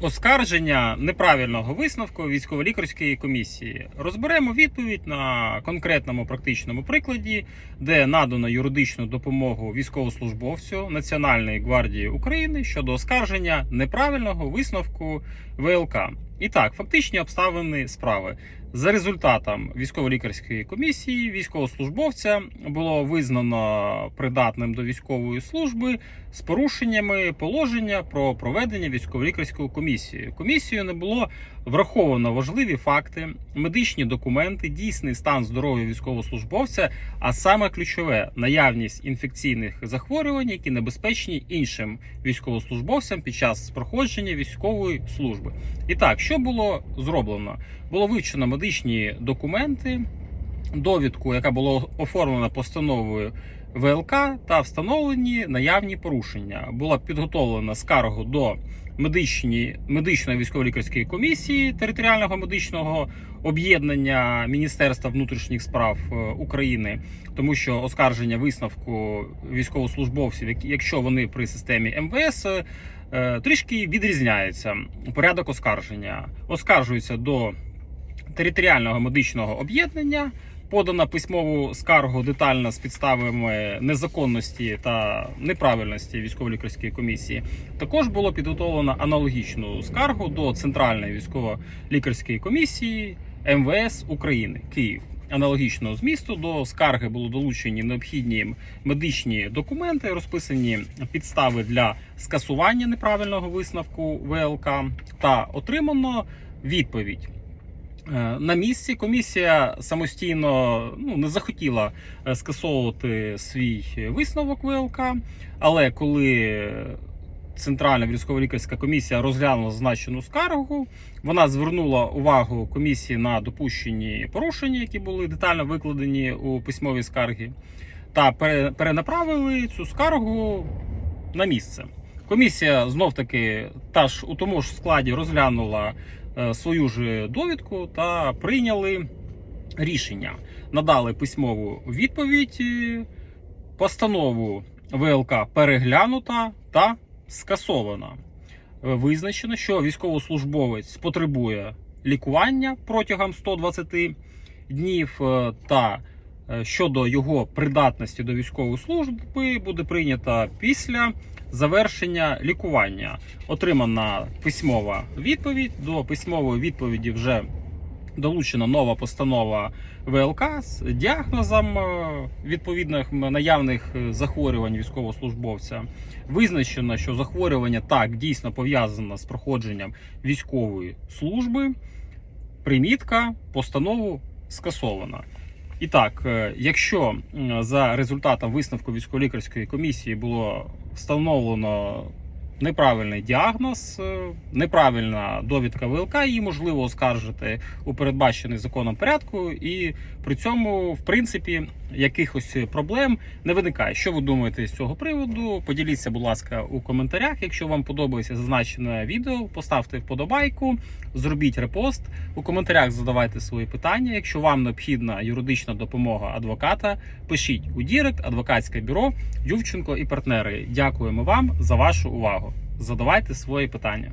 Оскарження неправильного висновку військово-лікарської комісії. Розберемо відповідь на конкретному практичному прикладі, де надано юридичну допомогу військовослужбовцю Національної гвардії України щодо оскарження неправильного висновку ВЛК. І так, фактичні обставини справи. За результатом військово-лікарської комісії військовослужбовця було визнано придатним до військової служби з порушеннями положення про проведення військово-лікарської комісії. Комісією не було враховано важливі факти, медичні документи, дійсний стан здоров'я військовослужбовця, а саме ключове наявність інфекційних захворювань, які небезпечні іншим військовослужбовцям під час проходження військової служби. І так, що було зроблено? Було вивчено медичні документи, довідку, яка була оформлена постановою ВЛК, та встановлені наявні порушення. Була підготовлена скаргу до медичні, медичної військово-лікарської комісії територіального медичного об'єднання Міністерства внутрішніх справ е, України, тому що оскарження висновку військовослужбовців, якщо вони при системі МВС. е, Трішки відрізняється порядок оскарження. Оскаржується до територіального медичного об'єднання. Подана письмову скаргу детально з підставами незаконності та неправильності військово-лікарської комісії. Також було підготовлено аналогічну скаргу до Центральної військово-лікарської комісії МВС України Київ. Аналогічного змісту до скарги було долучені необхідні медичні документи, розписані підстави для скасування неправильного висновку ВЛК та отримано відповідь. Е, На місці комісія самостійно ну, не захотіла е, скасовувати свій висновок ВЛК, але коли Центральна військово-лікарська комісія розглянула зазначену скаргу, вона звернула увагу комісії на допущені порушення, які були детально викладені у письмовій скаргі, та пере- перенаправили цю скаргу на місце. Комісія знов таки та ж у тому ж складі розглянула е, свою ж довідку та прийняли рішення. Надали письмову відповідь. е, Постанову ВЛК переглянута та скасована. Е, Визначено, що військовослужбовець потребує лікування протягом 120 днів та щодо його придатності до військової служби буде прийнята після завершення лікування. Отримана письмова відповідь. До письмової відповіді вже долучена нова постанова ВЛК з діагнозом е, відповідних наявних е, захворювань військовослужбовця. Визначено, що захворювання так дійсно пов'язане з проходженням військової служби. Примітка постанову скасована. І так, е, якщо за результатом висновку військово-лікарської комісії було встановлено неправильний діагноз, е, неправильна довідка ВЛК, її можливо оскаржити у передбачений законом порядку, і при цьому, в принципі, якихось проблем не виникає. Що ви думаєте з цього приводу? Поділіться, будь ласка, у коментарях. Якщо вам подобається зазначене відео, поставте вподобайку, зробіть репост. У коментарях задавайте свої питання. Якщо вам необхідна юридична допомога адвоката, пишіть у Дірект, адвокатське бюро Ювченко і партнери. Дякуємо вам за вашу увагу. Задавайте свої питання.